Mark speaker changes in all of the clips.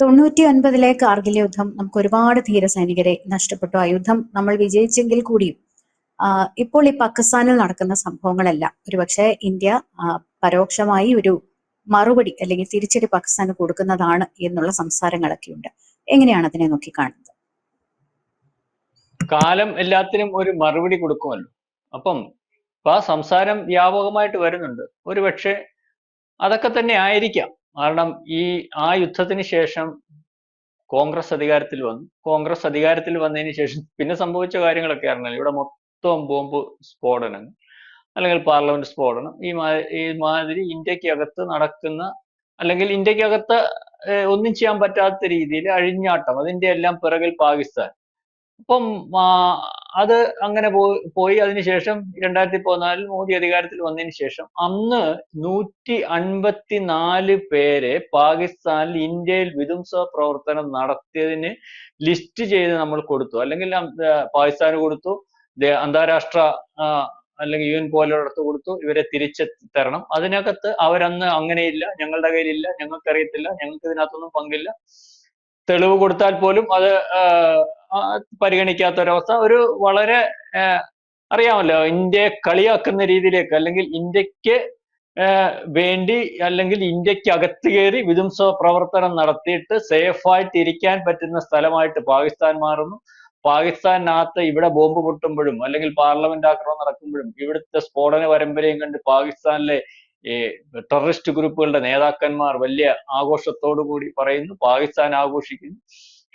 Speaker 1: തൊണ്ണൂറ്റി ഒൻപതിലെ കാർഗിൽ യുദ്ധം നമുക്ക് ഒരുപാട് ധീര സൈനികരെ നഷ്ടപ്പെട്ടു. ആ യുദ്ധം നമ്മൾ വിജയിച്ചെങ്കിൽ കൂടിയും ഇപ്പോൾ ഈ പാകിസ്ഥാനിൽ നടക്കുന്ന സംഭവങ്ങളെല്ലാം. ഒരുപക്ഷെ ഇന്ത്യ പരോക്ഷമായി ഒരു മറുപടി അല്ലെങ്കിൽ തിരിച്ചടി പാകിസ്ഥാന് കൊടുക്കുന്നതാണ് എന്നുള്ള സംസാരങ്ങളൊക്കെ ഉണ്ട് എങ്ങനെയാണ് അതിനെ നോക്കി കാണുന്നത്?
Speaker 2: കാലം എല്ലാത്തിനും ഒരു മറുപടി കൊടുക്കുമല്ലോ. അപ്പം ഇപ്പൊ ആ സംസാരം വ്യാപകമായിട്ട് വരുന്നുണ്ട്. ഒരു പക്ഷേ അതൊക്കെ തന്നെ ആയിരിക്കാം. കാരണം ഈ ആ യുദ്ധത്തിന് ശേഷം കോൺഗ്രസ് അധികാരത്തിൽ വന്നു. കോൺഗ്രസ് അധികാരത്തിൽ വന്നതിന് ശേഷം പിന്നെ സംഭവിച്ച കാര്യങ്ങളൊക്കെ അറിഞ്ഞാൽ ഇവിടെ മൊത്തം ബോംബ് സ്ഫോടനങ്ങൾ അല്ലെങ്കിൽ പാർലമെന്റ് സ്ഫോടനം ഈ ഈ മാതിരി ഇന്ത്യക്കകത്ത് നടക്കുന്ന അല്ലെങ്കിൽ ഇന്ത്യക്കകത്ത് ഒന്നും ചെയ്യാൻ പറ്റാത്ത രീതിയിൽ അഴിഞ്ഞാട്ടം അതിന്റെ എല്ലാം പിറകിൽ പാകിസ്ഥാൻ. അപ്പം അത് അങ്ങനെ പോയി അതിനുശേഷം രണ്ടായിരത്തി പതിനാലിൽ മോദി അധികാരത്തിൽ വന്നതിന് ശേഷം അന്ന് നൂറ്റി അൻപത്തി നാല് പേരെ പാകിസ്ഥാനിൽ ഇന്ത്യയിൽ വിധ്വംസ പ്രവർത്തനം നടത്തിയതിന് ലിസ്റ്റ് ചെയ്ത് നമ്മൾ കൊടുത്തു. അല്ലെങ്കിൽ പാകിസ്ഥാന് കൊടുത്തു അന്താരാഷ്ട്ര അല്ലെങ്കിൽ യു എൻ പോലുള്ളടത്ത് കൊടുത്തു ഇവരെ തിരിച്ചെത്തി തരണം അതിനകത്ത് അവരന്ന് അങ്ങനെയില്ല ഞങ്ങളുടെ കയ്യിലില്ല ഞങ്ങൾക്കറിയത്തില്ല ഞങ്ങൾക്ക് ഇതിനകത്തൊന്നും പങ്കില്ല. തെളിവ് കൊടുത്താൽ പോലും അത് പരിഗണിക്കാത്ത ഒരവസ്ഥ ഒരു വളരെ അറിയാമല്ലോ ഇന്ത്യയെ കളിയാക്കുന്ന രീതിയിലേക്ക് അല്ലെങ്കിൽ ഇന്ത്യയ്ക്ക് വേണ്ടി അല്ലെങ്കിൽ ഇന്ത്യയ്ക്ക് അകത്ത് കയറി വിധംസ പ്രവർത്തനം നടത്തിയിട്ട് സേഫായിട്ട് ഇരിക്കാൻ പറ്റുന്ന സ്ഥലമായിട്ട് പാകിസ്ഥാൻ മാറുന്നു. പാകിസ്ഥാനകത്ത് ഇവിടെ ബോംബ് പൊട്ടുമ്പോഴും അല്ലെങ്കിൽ പാർലമെന്റ് ആക്രമണം നടക്കുമ്പോഴും ഇവിടുത്തെ സ്ഫോടന പരമ്പരയും കണ്ട് പാകിസ്ഥാനിലെ ടെററിസ്റ്റ് ഗ്രൂപ്പുകളുടെ നേതാക്കന്മാർ വലിയ ആഘോഷത്തോടു കൂടി പറയുന്നു. പാകിസ്ഥാൻ ആഘോഷിക്കുന്നു.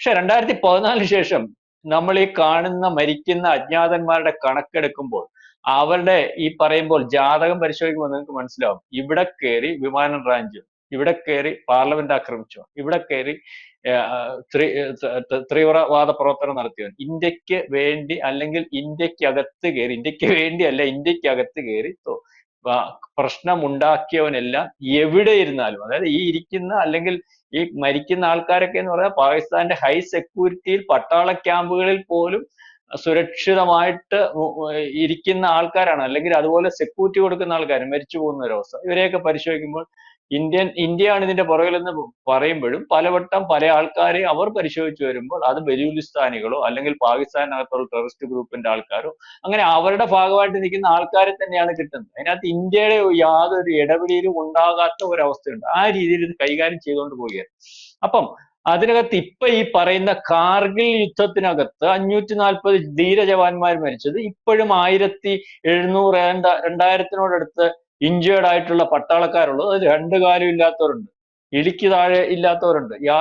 Speaker 2: പക്ഷെ രണ്ടായിരത്തി പതിനാലിന് ശേഷം നമ്മൾ ഈ കാണുന്ന മരിക്കുന്ന അജ്ഞാതന്മാരുടെ കണക്കെടുക്കുമ്പോൾ അവരുടെ ഈ പറയുമ്പോൾ ജാതകം പരിശോധിക്കുമ്പോൾ നിങ്ങൾക്ക് മനസ്സിലാവും. ഇവിടെ കയറി വിമാനം റാഞ്ചു ഇവിടെ കയറി പാർലമെന്റ് ആക്രമിച്ചു ഇവിടെ കയറി തീവ്രവാദ പ്രവർത്തനം നടത്തിയവൻ. ഇന്ത്യയ്ക്ക് വേണ്ടി അല്ലെങ്കിൽ ഇന്ത്യക്കകത്ത് കയറി ഇന്ത്യയ്ക്ക് വേണ്ടി അല്ല ഇന്ത്യക്കകത്ത് കയറി പ്രശ്നമുണ്ടാക്കിയവനെല്ലാം എവിടെ ഇരുന്നാലും അതായത് ഈ ഇരിക്കുന്ന അല്ലെങ്കിൽ ഈ മരിക്കുന്ന ആൾക്കാരൊക്കെ എന്ന് പറഞ്ഞാൽ പാകിസ്ഥാന്റെ ഹൈ സെക്യൂരിറ്റിയിൽ പട്ടാള ക്യാമ്പുകളിൽ പോലും സുരക്ഷിതമായിട്ട് ഇരിക്കുന്ന ആൾക്കാരാണ്. അല്ലെങ്കിൽ അതുപോലെ സെക്യൂരിറ്റി കൊടുക്കുന്ന ആൾക്കാർ മരിച്ചു പോകുന്ന ഒരവസ്ഥ ഇവരെയൊക്കെ പരിശോധിക്കുമ്പോൾ ഇന്ത്യൻ ഇന്ത്യയാണ് ഇതിന്റെ പുറകിലെന്ന് പറയുമ്പോഴും പലവട്ടം പല ആൾക്കാരെയും അവർ പരിശോധിച്ചു വരുമ്പോൾ അത് ബലൂചിസ്ഥാനികളോ അല്ലെങ്കിൽ പാകിസ്ഥാനകത്തുള്ള ടെററിസ്റ്റ് ഗ്രൂപ്പിന്റെ ആൾക്കാരോ അങ്ങനെ അവരുടെ ഭാഗമായിട്ട് നിൽക്കുന്ന ആൾക്കാരെ തന്നെയാണ് കിട്ടുന്നത്. അതിനകത്ത് ഇന്ത്യയുടെ യാതൊരു ഇടപെടലും ഉണ്ടാകാത്ത ഒരവസ്ഥയുണ്ട്. ആ രീതിയിൽ ഇത് കൈകാര്യം ചെയ്തുകൊണ്ട് പോവുകയാണ്. അപ്പം അതിനകത്ത് ഇപ്പൊ ഈ പറയുന്ന കാർഗിൽ യുദ്ധത്തിനകത്ത് അഞ്ഞൂറ്റി നാൽപ്പത് ധീര ജവാന്മാർ മരിച്ചത് ഇപ്പോഴും ആയിരത്തി എഴുന്നൂറ് രണ്ട രണ്ടായിരത്തിനോടടുത്ത് ഇഞ്ചേർഡ് ആയിട്ടുള്ള പട്ടാളക്കാരുള്ളത്. അത് രണ്ടു കാലും ഇല്ലാത്തവരുണ്ട്. ഇടിക്ക് താഴെ ഇല്ലാത്തവരുണ്ട്. യാ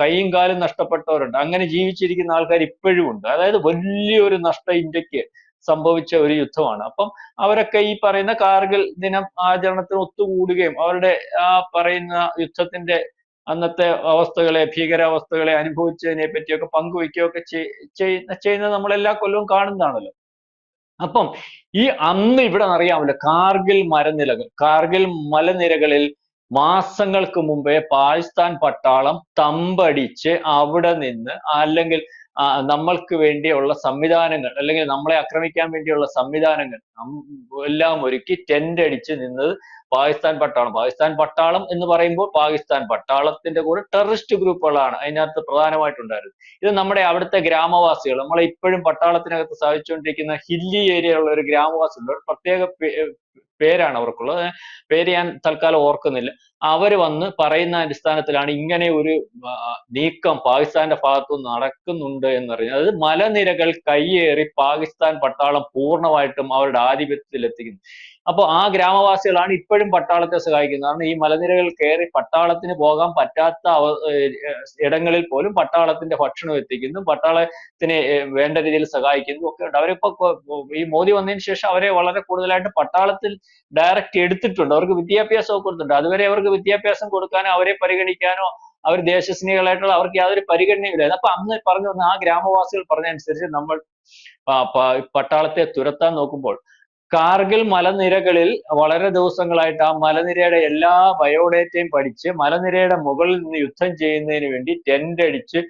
Speaker 2: കൈയും കാലും നഷ്ടപ്പെട്ടവരുണ്ട്. അങ്ങനെ ജീവിച്ചിരിക്കുന്ന ആൾക്കാർ ഇപ്പോഴും ഉണ്ട്. അതായത് വലിയൊരു നഷ്ടം ഇന്ത്യയ്ക്ക് സംഭവിച്ച ഒരു യുദ്ധമാണ്. അപ്പം അവരൊക്കെ ഈ പറയുന്ന കാർഗിൽ ദിനം ആചരണത്തിന് ഒത്തുകൂടുകയും അവരുടെ ആ പറയുന്ന യുദ്ധത്തിന്റെ അന്നത്തെ അവസ്ഥകളെ ഭീകരാവസ്ഥകളെ അനുഭവിച്ചതിനെ പറ്റിയൊക്കെ പങ്കുവയ്ക്കുകയൊക്കെ ചെയ്യുന്ന ചെയ്യുന്നത് നമ്മൾ എല്ലാ കൊല്ലവും കാണുന്നതാണല്ലോ. അപ്പം ഈ അന്ന് ഇവിടെ അറിയാമല്ലോ കാർഗിൽ മരനിരകൾ കാർഗിൽ മലനിരകളിൽ മാസങ്ങൾക്ക് മുമ്പേ പാകിസ്ഥാൻ പട്ടാളം തമ്പടിച്ച് അവിടെ നിന്ന് അല്ലെങ്കിൽ നമ്മൾക്ക് വേണ്ടിയുള്ള സംവിധാനങ്ങൾ അല്ലെങ്കിൽ നമ്മളെ ആക്രമിക്കാൻ വേണ്ടിയുള്ള സംവിധാനങ്ങൾ എല്ലാം ഒരുക്കി ടെന്റ് അടിച്ച് നിന്നത് പാകിസ്ഥാൻ പട്ടാളം. പാകിസ്ഥാൻ പട്ടാളം എന്ന് പറയുമ്പോൾ പാകിസ്ഥാൻ പട്ടാളത്തിന്റെ കൂടെ ടെററിസ്റ്റ് ഗ്രൂപ്പുകളാണ്. അതിനകത്ത് പ്രധാനമായിട്ടുണ്ടായിരുന്നത്. ഇത് നമ്മുടെ അവിടുത്തെ ഗ്രാമവാസികൾ. നമ്മളെ ഇപ്പോഴും പട്ടാളത്തിനകത്ത് സാധിച്ചുകൊണ്ടിരിക്കുന്ന ഹില്ലി ഏരിയയിലുള്ള ഒരു ഗ്രാമവാസികളുണ്ട്. ഒരു പ്രത്യേക പേരാണ് അവർക്കുള്ളത്. പേര് ഞാൻ തൽക്കാലം ഓർക്കുന്നില്ല. അവർ വന്ന് പറയുന്ന അടിസ്ഥാനത്തിലാണ് ഇങ്ങനെ ഒരു നീക്കം പാകിസ്ഥാന്റെ ഭാഗത്തു നടക്കുന്നുണ്ട് എന്ന് പറയുന്നത് അതായത് മലനിരകൾ കയ്യേറി പാകിസ്ഥാൻ പട്ടാളം പൂർണമായിട്ടും അവരുടെ ആധിപത്യത്തിൽ എത്തിക്കുന്നു. അപ്പൊ ആ ഗ്രാമവാസികളാണ് ഇപ്പോഴും പട്ടാളത്തെ സഹായിക്കുന്നത്. കാരണം ഈ മലനിരകൾ കയറി പട്ടാളത്തിന് പോകാൻ പറ്റാത്ത ഇടങ്ങളിൽ പോലും പട്ടാളത്തിന്റെ ഭക്ഷണം എത്തിക്കുന്നു. പട്ടാളത്തിനെ വേണ്ട രീതിയിൽ സഹായിക്കുന്നു. ഒക്കെ ഉണ്ട്. അവരിപ്പോ ഈ മോദി വന്നതിന് ശേഷം അവരെ വളരെ കൂടുതലായിട്ട് പട്ടാളത്തിൽ ഡയറക്റ്റ് എടുത്തിട്ടുണ്ട്. അവർക്ക് വിദ്യാഭ്യാസം കൊടുത്തിട്ടുണ്ട്. അതുവരെ അവർക്ക് വിദ്യാഭ്യാസം കൊടുക്കാനോ അവരെ പരിഗണിക്കാനോ അവർ ദേശസ്നേഹികളായിട്ടുള്ള അവർക്ക് യാതൊരു പരിഗണനയും അപ്പൊ അന്ന് പറഞ്ഞു വന്ന ആ ഗ്രാമവാസികൾ പറഞ്ഞതനുസരിച്ച് നമ്മൾ പ- പ- പട്ടാളത്തെ തുരത്താൻ നോക്കുമ്പോൾ കാർഗിൽ മലനിരകളിൽ വളരെ ദിവസങ്ങളായിട്ട് ആ മലനിരയുടെ എല്ലാ ബയോഡേറ്റയും പഠിച്ച് മലനിരയുടെ മുകളിൽ നിന്ന് യുദ്ധം ചെയ്യുന്നതിന് വേണ്ടി ടെന്റ് അടിച്ച്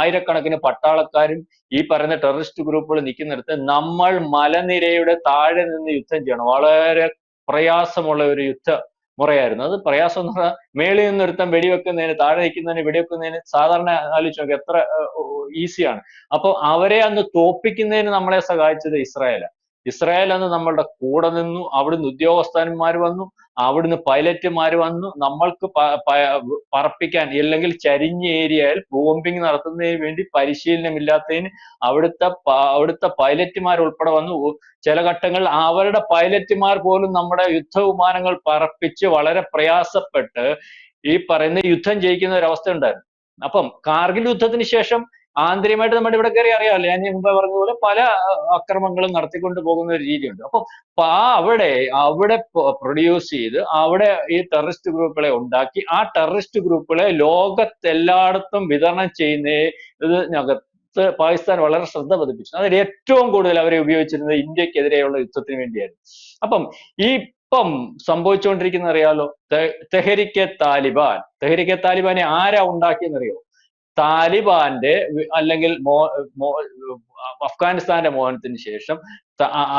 Speaker 2: ആയിരക്കണക്കിന് പട്ടാളക്കാരും ഈ പറയുന്ന ടെററിസ്റ്റ് ഗ്രൂപ്പുകൾ നിൽക്കുന്നിടത്ത് നമ്മൾ മലനിരയുടെ താഴെ നിന്ന് യുദ്ധം ചെയ്യണം. വളരെ പ്രയാസമുള്ള ഒരു യുദ്ധ മുറയായിരുന്നു. അത് പ്രയാസം എന്ന് പറഞ്ഞാൽ മേളിൽ നിന്ന് ഒരുത്തൻ വെടിവെക്കുന്നതിന് താഴെ നിൽക്കുന്നതിന് വെടിവെക്കുന്നതിന് സാധാരണ ആലോചിച്ച് നോക്കുക എത്ര ഈസിയാണ് അപ്പോൾ അവരെ അന്ന് തോപ്പിക്കുന്നതിന് നമ്മളെ സഹായിച്ചത് ഇസ്രായേലാണ്. ഇസ്രായേൽ അന്ന് നമ്മളുടെ കൂടെ നിന്നു അവിടുന്ന് ഉദ്യോഗസ്ഥന്മാർ വന്നു അവിടുന്ന് പൈലറ്റുമാർ വന്നു നമ്മൾക്ക് പറപ്പിക്കാൻ അല്ലെങ്കിൽ ചരിഞ്ഞ ഏരിയയിൽ ബോംബിംഗ് നടത്തുന്നതിന് വേണ്ടി പരിശീലനമില്ലാത്തതിന് അവിടുത്തെ അവിടുത്തെ പൈലറ്റുമാർ ഉൾപ്പെടെ വന്നു. ചില ഘട്ടങ്ങളിൽ അവരുടെ പൈലറ്റുമാർ പോലും നമ്മുടെ യുദ്ധവിമാനങ്ങൾ പറപ്പിച്ച് വളരെ പ്രയാസപ്പെട്ട് ഈ പറയുന്ന യുദ്ധം ജയിക്കുന്ന ഒരു അവസ്ഥ ഉണ്ടായിരുന്നു അപ്പം കാർഗിൽ യുദ്ധത്തിന് ശേഷം ആന്തരികമായിട്ട് നമ്മുടെ ഇവിടെ കയറി അറിയാമല്ലോ. ഞാൻ മുമ്പേ പറഞ്ഞതുപോലെ പല അക്രമങ്ങളും നടത്തിക്കൊണ്ട് പോകുന്ന ഒരു രീതിയുണ്ട്. അപ്പം ആ അവിടെ അവിടെ പ്രൊഡ്യൂസ് ചെയ്ത് അവിടെ ഈ ടെററിസ്റ്റ് ഗ്രൂപ്പുകളെ ഉണ്ടാക്കി. ആ ടെററിസ്റ്റ് ഗ്രൂപ്പുകളെ ലോകത്തെല്ലായിടത്തും വിതരണം ചെയ്യുന്നതിനകത്ത് പാകിസ്ഥാൻ വളരെ ശ്രദ്ധ പതിപ്പിച്ചു. അതിൽ ഏറ്റവും കൂടുതൽ അവരെ ഉപയോഗിച്ചിരുന്നത് ഇന്ത്യക്കെതിരെയുള്ള യുദ്ധത്തിന് വേണ്ടിയായിരുന്നു. അപ്പം ഈ ഇപ്പം സംഭവിച്ചുകൊണ്ടിരിക്കുന്ന അറിയാലോ തെഹരിക്കെ താലിബാൻ. തെഹരിക്കെ താലിബാനെ ആരാ ഉണ്ടാക്കിയെന്നറിയോ? താലിബാന്റെ അല്ലെങ്കിൽ അഫ്ഗാനിസ്ഥാന്റെ മോചനത്തിന് ശേഷം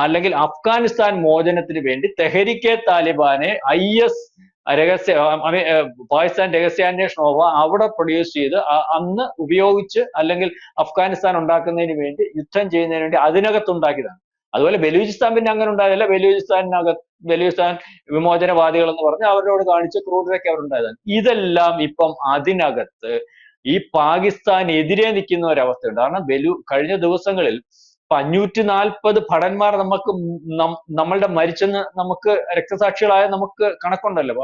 Speaker 2: അല്ലെങ്കിൽ അഫ്ഗാനിസ്ഥാൻ മോചനത്തിന് വേണ്ടി തെഹരിക്കെ താലിബാനെ ഐ എസ് രഹസ്യ പാകിസ്ഥാൻ രഹസ്യാന്വേഷണ വകുപ്പ് അവിടെ പ്രൊഡ്യൂസ് ചെയ്ത് അന്ന് ഉപയോഗിച്ച് അല്ലെങ്കിൽ അഫ്ഗാനിസ്ഥാൻ ഉണ്ടാക്കുന്നതിന് വേണ്ടി യുദ്ധം ചെയ്യുന്നതിന് വേണ്ടി അതിനകത്ത് ഉണ്ടാക്കിയതാണ്. അതുപോലെ ബലൂചിസ്ഥാൻ പിന്നെ അങ്ങനെ ഉണ്ടായതല്ല. ബലൂചിസ്ഥാനകത്ത് ബലൂചിസ്ഥാൻ വിമോചനവാദികൾ എന്ന് പറഞ്ഞ് അവരോട് കാണിച്ച ക്രൂരതയൊക്കെ അവരുണ്ടായതാണ്. ഇതെല്ലാം ഇപ്പം അതിനകത്ത് ഈ പാകിസ്ഥാൻ എതിരെ നിൽക്കുന്ന ഒരവസ്ഥയുണ്ട്. കാരണം ബലു കഴിഞ്ഞ ദിവസങ്ങളിൽ അഞ്ഞൂറ്റി നാൽപ്പത് ഭടന്മാർ നമുക്ക് നമ്മളുടെ മരിച്ചെന്ന് നമുക്ക് രക്തസാക്ഷികളായ നമുക്ക് കണക്കുണ്ടല്ലോ.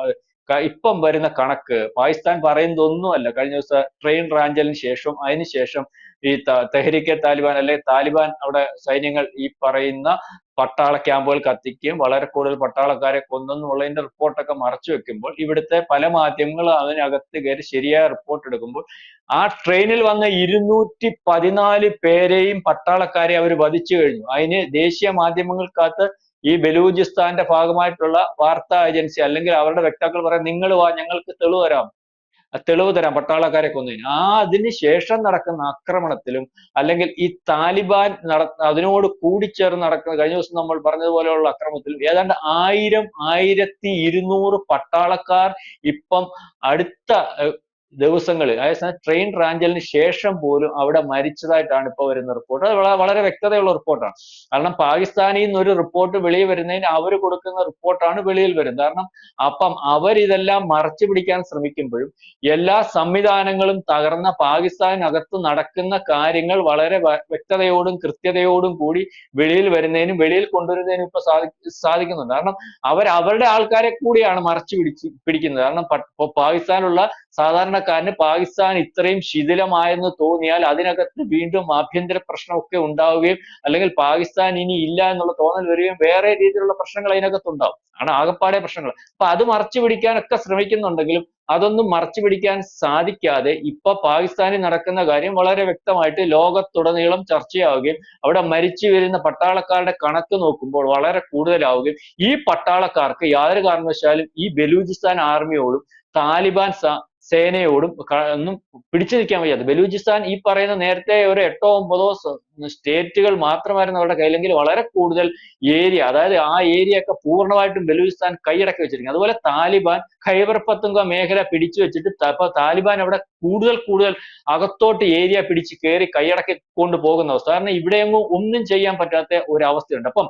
Speaker 2: ഇപ്പം വരുന്ന കണക്ക് പാകിസ്ഥാൻ പറയുന്നതൊന്നുമല്ല കഴിഞ്ഞ ദിവസം ട്രെയിൻ റാഞ്ചലിന് ശേഷം അതിനുശേഷം ഈ തെഹരിക്കെ താലിബാൻ അല്ലെ താലിബാൻ അവിടെ സൈന്യങ്ങൾ ഈ പറയുന്ന പട്ടാള ക്യാമ്പുകൾ കത്തിക്കുകയും വളരെ കൂടുതൽ പട്ടാളക്കാരെ കൊന്നെന്നുള്ളതിന്റെ റിപ്പോർട്ടൊക്കെ മറച്ചു വെക്കുമ്പോൾ ഇവിടുത്തെ പല മാധ്യമങ്ങളും അതിനകത്ത് കയറി ശരിയായ റിപ്പോർട്ട് എടുക്കുമ്പോൾ ആ ട്രെയിനിൽ വന്ന ഇരുന്നൂറ്റി പതിനാല് പേരെയും പട്ടാളക്കാരെ അവർ വധിച്ചു കഴിഞ്ഞു. അതിന് ദേശീയ മാധ്യമങ്ങൾക്കകത്ത് ഈ ബലൂചിസ്ഥാന്റെ ഭാഗമായിട്ടുള്ള വാർത്താ ഏജൻസി അല്ലെങ്കിൽ അവരുടെ വ്യക്താക്കൾ പറയാം നിങ്ങൾ വാ ഞങ്ങൾക്ക് തെളിവ് തരാം. തെളിവ് തരാം പട്ടാളക്കാരെ കൊന്നതിന് ആ അതിന് ശേഷം നടക്കുന്ന ആക്രമണത്തിലും അല്ലെങ്കിൽ ഈ താലിബാൻ നട അതിനോട് കൂടിച്ചേർന്ന് നടക്കുന്ന കഴിഞ്ഞ ദിവസം നമ്മൾ പറഞ്ഞതുപോലെയുള്ള അക്രമത്തിലും ഏതാണ്ട് ആയിരം ആയിരത്തി ഇരുന്നൂറ് പട്ടാളക്കാർ ഇപ്പം അടുത്ത ദിവസങ്ങളിൽ അതായത് ട്രെയിൻ റാഞ്ചലിന് ശേഷം പോലും അവിടെ മരിച്ചതായിട്ടാണ് ഇപ്പോൾ വരുന്ന റിപ്പോർട്ട് അത് വളരെ വ്യക്തതയുള്ള റിപ്പോർട്ടാണ് കാരണം പാകിസ്ഥാനിൽ നിന്ന് ഒരു റിപ്പോർട്ട് വെളിയിൽ വരുന്നതിന് അവർ കൊടുക്കുന്ന റിപ്പോർട്ടാണ് വെളിയിൽ വരുന്നത്. കാരണം അപ്പം അവരിതെല്ലാം മറച്ചു പിടിക്കാൻ ശ്രമിക്കുമ്പോഴും എല്ലാ സംവിധാനങ്ങളും തകർന്ന പാകിസ്ഥാനകത്ത് നടക്കുന്ന കാര്യങ്ങൾ വളരെ വ്യക്തതയോടും കൃത്യതയോടും കൂടി വെളിയിൽ വരുന്നതിനും വെളിയിൽ കൊണ്ടുവരുന്നതിനും ഇപ്പൊ സാധി സാധിക്കുന്നുണ്ട്. കാരണം അവർ അവരുടെ ആൾക്കാരെ കൂടിയാണ് മറച്ചു പിടിച്ച് പിടിക്കുന്നത്. കാരണം പാകിസ്ഥാനുള്ള സാധാരണക്കാരന് പാകിസ്ഥാൻ ഇത്രയും ശിഥിലമായെന്ന് തോന്നിയാൽ അതിനകത്ത് വീണ്ടും ആഭ്യന്തര പ്രശ്നമൊക്കെ ഉണ്ടാവുകയും അല്ലെങ്കിൽ പാകിസ്ഥാൻ ഇനി ഇല്ല എന്നുള്ള തോന്നൽ വരികയും വേറെ രീതിയിലുള്ള പ്രശ്നങ്ങൾ അതിനകത്ത് ഉണ്ടാവും. ആണ് ആകപ്പാടെ പ്രശ്നങ്ങൾ. അപ്പൊ അത് മറച്ചു പിടിക്കാനൊക്കെ ശ്രമിക്കുന്നുണ്ടെങ്കിലും അതൊന്നും മറച്ചു പിടിക്കാൻ സാധിക്കാതെ ഇപ്പൊ പാകിസ്ഥാനിൽ നടക്കുന്ന കാര്യം വളരെ വ്യക്തമായിട്ട് ലോകത്തുടനീളം ചർച്ചയാവുകയും അവിടെ മരിച്ചു വരുന്ന പട്ടാളക്കാരുടെ കണക്ക് നോക്കുമ്പോൾ വളരെ കൂടുതലാവുകയും ഈ പട്ടാളക്കാർക്ക് യാതൊരു കാരണവശാലും ഈ ബലൂചിസ്ഥാൻ ആർമിയോടും താലിബാൻ സേനയോടും ഒന്നും പിടിച്ചു നിൽക്കാൻ വയ്യാതെ ബലൂചിസ്ഥാൻ ഈ പറയുന്ന നേരത്തെ ഒരു എട്ടോ ഒമ്പതോ സ്റ്റേറ്റുകൾ മാത്രമായിരുന്നു അവരുടെ കയ്യിലെങ്കിൽ വളരെ കൂടുതൽ ഏരിയ അതായത് ആ ഏരിയ ഒക്കെ പൂർണമായിട്ടും ബലൂചിസ്ഥാൻ കൈയടക്കി വെച്ചിരിക്കുന്നത് അതുപോലെ താലിബാൻ ഖൈബർ പത്തുങ്ക മേഖല പിടിച്ചു വെച്ചിട്ട് താലിബാൻ അവിടെ കൂടുതൽ കൂടുതൽ അകത്തോട്ട് ഏരിയ പിടിച്ച് കയറി കൈയടക്കി കൊണ്ട് പോകുന്ന അവസ്ഥ. കാരണം ഇവിടെയൊന്നും ഒന്നും ചെയ്യാൻ പറ്റാത്ത ഒരു അവസ്ഥയുണ്ട് അപ്പം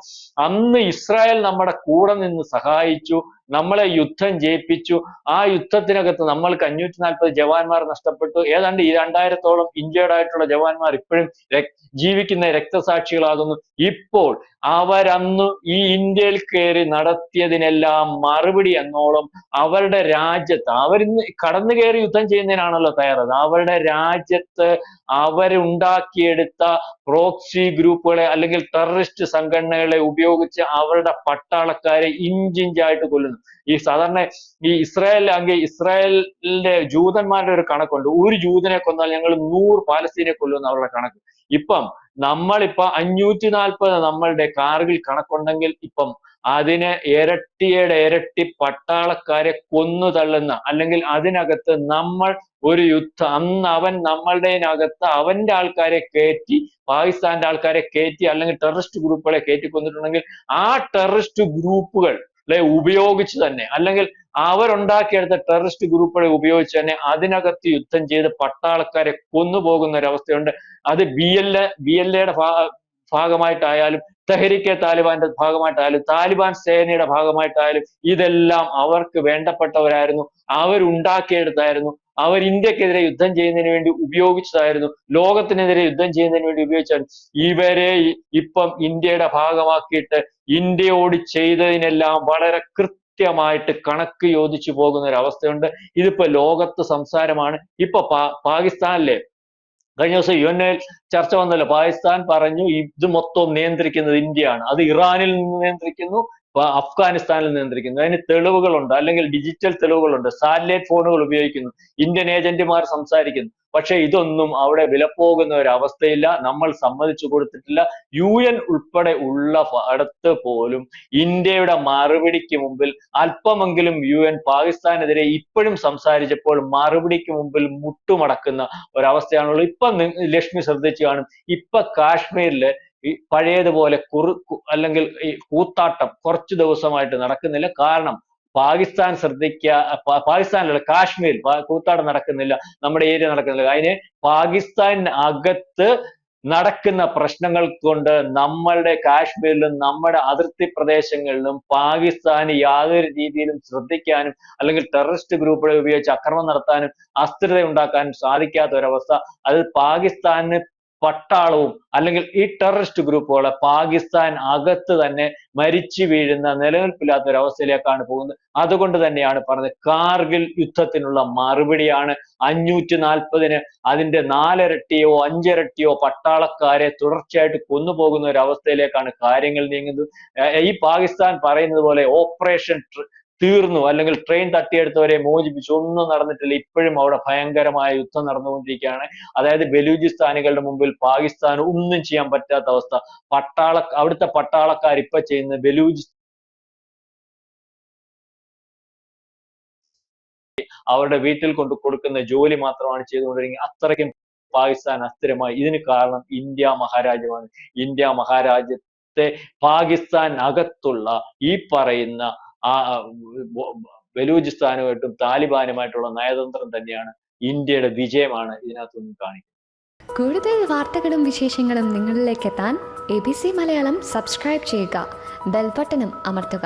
Speaker 2: അന്ന് ഇസ്രായേൽ നമ്മുടെ കൂടെ നിന്ന് സഹായിച്ചു നമ്മളെ യുദ്ധം ജയിപ്പിച്ചു. ആ യുദ്ധത്തിനകത്ത് നമ്മൾക്ക് അഞ്ഞൂറ്റി നാൽപ്പത് ജവാന്മാർ നഷ്ടപ്പെട്ടു. ഏതാണ്ട് ഈ രണ്ടായിരത്തോളം ഇഞ്ചേർഡ് ആയിട്ടുള്ള ജവാന്മാർ ഇപ്പോഴും ജീവിക്കുന്ന രക്തസാക്ഷികളാകുന്നു. ഇപ്പോൾ അവരന്ന് ഈ ഇന്ത്യയിൽ കയറി നടത്തിയതിനെല്ലാം മറുപടി എന്നോളം അവരുടെ രാജ്യത്ത് അവരിന്ന് കടന്നു കയറി യുദ്ധം ചെയ്യുന്നതിനാണല്ലോ തയ്യാറത്. അവരുടെ രാജ്യത്ത് അവരുണ്ടാക്കിയെടുത്ത പ്രോക്സി ഗ്രൂപ്പുകളെ അല്ലെങ്കിൽ ടെററിസ്റ്റ് സംഘടനകളെ ഉപയോഗിച്ച് അവരുടെ പട്ടാളക്കാരെ ഇഞ്ചിഞ്ചായിട്ട് കൊല്ലുന്നു. ഈ സാധാരണ ഈ ഇസ്രായേൽ ആകെ ഇസ്രായേലിന്റെ ജൂതന്മാരുടെ ഒരു കണക്കുണ്ട്. ഒരു ജൂതനെ കൊന്നാൽ ഞങ്ങൾ നൂറ് പാലസ്തീനെ കൊല്ലുന്ന അവരുടെ കണക്ക്. ഇപ്പം നമ്മളിപ്പോ അഞ്ഞൂറ്റി നാൽപ്പത് നമ്മളുടെ കാർഗിൽ കണക്കുണ്ടെങ്കിൽ ഇപ്പം അതിനെ ഇരട്ടിയുടെ ഇരട്ടി പട്ടാളക്കാരെ കൊന്നു തള്ളുന്ന അല്ലെങ്കിൽ അതിനകത്ത് നമ്മൾ ഒരു യുദ്ധം അന്ന് അവൻ നമ്മളുടെ അകത്ത് അവന്റെ ആൾക്കാരെ കയറ്റി പാകിസ്ഥാന്റെ ആൾക്കാരെ കയറ്റി അല്ലെങ്കിൽ ടെററിസ്റ്റ് ഗ്രൂപ്പുകളെ കയറ്റി കൊന്നിട്ടുണ്ടെങ്കിൽ ആ ടെററിസ്റ്റ് ഗ്രൂപ്പുകൾ ളെ ഉപയോഗിച്ച് തന്നെ. അല്ലെങ്കിൽ അവരുണ്ടാക്കിയെടുത്ത ടെററിസ്റ്റ് ഗ്രൂപ്പുകളെ ഉപയോഗിച്ച് തന്നെ അതിനകത്ത് യുദ്ധം ചെയ്ത് പട്ടാളക്കാരെ കൊന്നുപോകുന്ന ഒരവസ്ഥയുണ്ട്. അത് B L A B L എയുടെ ഭാഗമായിട്ടായാലും തെഹരിക്കെ താലിബാന്റെ ഭാഗമായിട്ടായാലും താലിബാൻ സേനയുടെ ഭാഗമായിട്ടായാലും ഇതെല്ലാം അവർക്ക് വേണ്ടപ്പെട്ടവരായിരുന്നു. അവരുണ്ടാക്കിയെടുത്തായിരുന്നു. അവർ ഇന്ത്യക്കെതിരെ യുദ്ധം ചെയ്യുന്നതിന് വേണ്ടി ഉപയോഗിച്ചതായിരുന്നു. ലോകത്തിനെതിരെ യുദ്ധം ചെയ്യുന്നതിന് വേണ്ടി ഉപയോഗിച്ചാൽ ഇവരെ ഇപ്പം ഇന്ത്യയുടെ ഭാഗമാക്കിയിട്ട് ഇന്ത്യയോട് ചെയ്തതിനെല്ലാം വളരെ കൃത്യമായിട്ട് കണക്ക് യോജിച്ചു പോകുന്ന ഒരു അവസ്ഥയുണ്ട് ഇതിപ്പോ ലോകത്ത് സംസാരമാണ്. ഇപ്പൊ പാകിസ്ഥാനിലെ കഴിഞ്ഞ ദിവസം യു എൻ ചർച്ച വന്നല്ലോ. പാകിസ്ഥാൻ പറഞ്ഞു ഇത് മൊത്തം നിയന്ത്രിക്കുന്നത് ഇന്ത്യയാണ്. അത് ഇറാനിൽ നിന്ന് നിയന്ത്രിക്കുന്നു അഫ്ഗാനിസ്ഥാനിൽ നിയന്ത്രിക്കുന്നു. അതിന് തെളിവുകളുണ്ട് അല്ലെങ്കിൽ ഡിജിറ്റൽ തെളിവുകളുണ്ട്. സാറ്റലൈറ്റ് ഫോണുകൾ ഉപയോഗിക്കുന്നു. ഇന്ത്യൻ ഏജന്റുമാർ സംസാരിക്കുന്നു. പക്ഷേ ഇതൊന്നും അവിടെ വിലപ്പോകുന്ന ഒരു അവസ്ഥയില്ല. നമ്മൾ സമ്മതിച്ചു കൊടുത്തിട്ടില്ല. യു എൻ ഉൾപ്പെടെ ഉള്ള അടുത്ത് പോലും ഇന്ത്യയുടെ മറുപടിക്ക് മുമ്പിൽ അല്പമെങ്കിലും യു എൻ പാകിസ്ഥാനെതിരെ ഇപ്പോഴും സംസാരിച്ചപ്പോൾ മറുപടിക്ക് മുമ്പിൽ മുട്ടുമടക്കുന്ന ഒരവസ്ഥയാണുള്ളത്. ഇപ്പൊ ലക്ഷ്മി ശ്രദ്ധിച്ചു കാണും. ഇപ്പൊ കാശ്മീരിൽ ഈ പഴയതുപോലെ കുറു അല്ലെങ്കിൽ ഈ കൂത്താട്ടം കുറച്ചു ദിവസമായിട്ട് നടക്കുന്നില്ല. കാരണം പാകിസ്ഥാൻ ശ്രദ്ധിക്കുക പാകിസ്ഥാനിലുള്ള കാശ്മീർ പാ- കൂത്താട്ടം നടക്കുന്നില്ല. നമ്മുടെ ഏരിയ നടക്കുന്നില്ല. അതിന് പാകിസ്ഥാൻ അകത്ത് നടക്കുന്ന പ്രശ്നങ്ങൾ കൊണ്ട് നമ്മളുടെ കാശ്മീരിലും നമ്മുടെ അതിർത്തി പ്രദേശങ്ങളിലും പാകിസ്ഥാന് യാതൊരു രീതിയിലും ശ്രദ്ധിക്കാനും അല്ലെങ്കിൽ ടെററിസ്റ്റ് ഗ്രൂപ്പുകളെ ഉപയോഗിച്ച് അക്രമം നടത്താനും അസ്ഥിരത ഉണ്ടാക്കാനും സാധിക്കാത്ത ഒരവസ്ഥ അത് പാകിസ്ഥാന് പട്ടാളവും അല്ലെങ്കിൽ ഈ ടെററിസ്റ്റ് ഗ്രൂപ്പുകളെ പാകിസ്ഥാൻ അകത്ത് തന്നെ മരിച്ചു വീഴുന്ന നിലനിൽപ്പില്ലാത്ത ഒരു അവസ്ഥയിലേക്കാണ് പോകുന്നത്. അതുകൊണ്ട് തന്നെയാണ് പറഞ്ഞത് കാർഗിൽ യുദ്ധത്തിനുള്ള മറുപടിയാണ്. അഞ്ഞൂറ്റി നാൽപ്പതിന് അതിന്റെ നാലിരട്ടിയോ അഞ്ചിരട്ടിയോ പട്ടാളക്കാരെ തുടർച്ചയായിട്ട് കൊന്നുപോകുന്ന ഒരു അവസ്ഥയിലേക്കാണ് കാര്യങ്ങൾ നീങ്ങുന്നത്. ഈ പാകിസ്ഥാൻ പറയുന്നത് പോലെ ഓപ്പറേഷൻ തീർന്നു അല്ലെങ്കിൽ ട്രെയിൻ തട്ടിയെടുത്തവരെ മോചിപ്പിച്ചു. ഒന്നും നടന്നിട്ടില്ല. ഇപ്പോഴും അവിടെ ഭയങ്കരമായ യുദ്ധം നടന്നുകൊണ്ടിരിക്കുകയാണ്. അതായത് ബലൂചിസ്ഥാനികളുടെ മുമ്പിൽ പാകിസ്ഥാൻ ഒന്നും ചെയ്യാൻ പറ്റാത്ത അവസ്ഥ. പട്ടാള അവിടുത്തെ പട്ടാളക്കാർ ഇപ്പൊ ചെയ്യുന്ന ബലൂചി അവരുടെ വീട്ടിൽ കൊണ്ട് കൊടുക്കുന്ന ജോലി മാത്രമാണ് ചെയ്തുകൊണ്ടിരിക്കുന്നത്. അത്രയ്ക്കും പാകിസ്ഥാൻ അസ്ഥിരമായി. ഇതിന് കാരണം ഇന്ത്യ മഹാരാജ്യമാണ്. ഇന്ത്യ മഹാരാജ്യത്തെ പാകിസ്ഥാൻ അകത്തുള്ള ഈ പറയുന്ന ആ ബലൂചിസ്ഥാനുമായിട്ടും താലിബാനുമായിട്ടുള്ള നയതന്ത്രം തന്നെയാണ് ഇന്ത്യയുടെ വിജയമാണ് ഇതിനകത്ത് നിന്ന് കാണിക്കുന്നത്.
Speaker 3: കൂടുതൽ വാർത്തകളും വിശേഷങ്ങളും നിങ്ങളിലേക്ക് എത്താൻ A B C Malayalam subscribe ചെയ്യുക ബെൽബട്ടനും അമർത്തുക.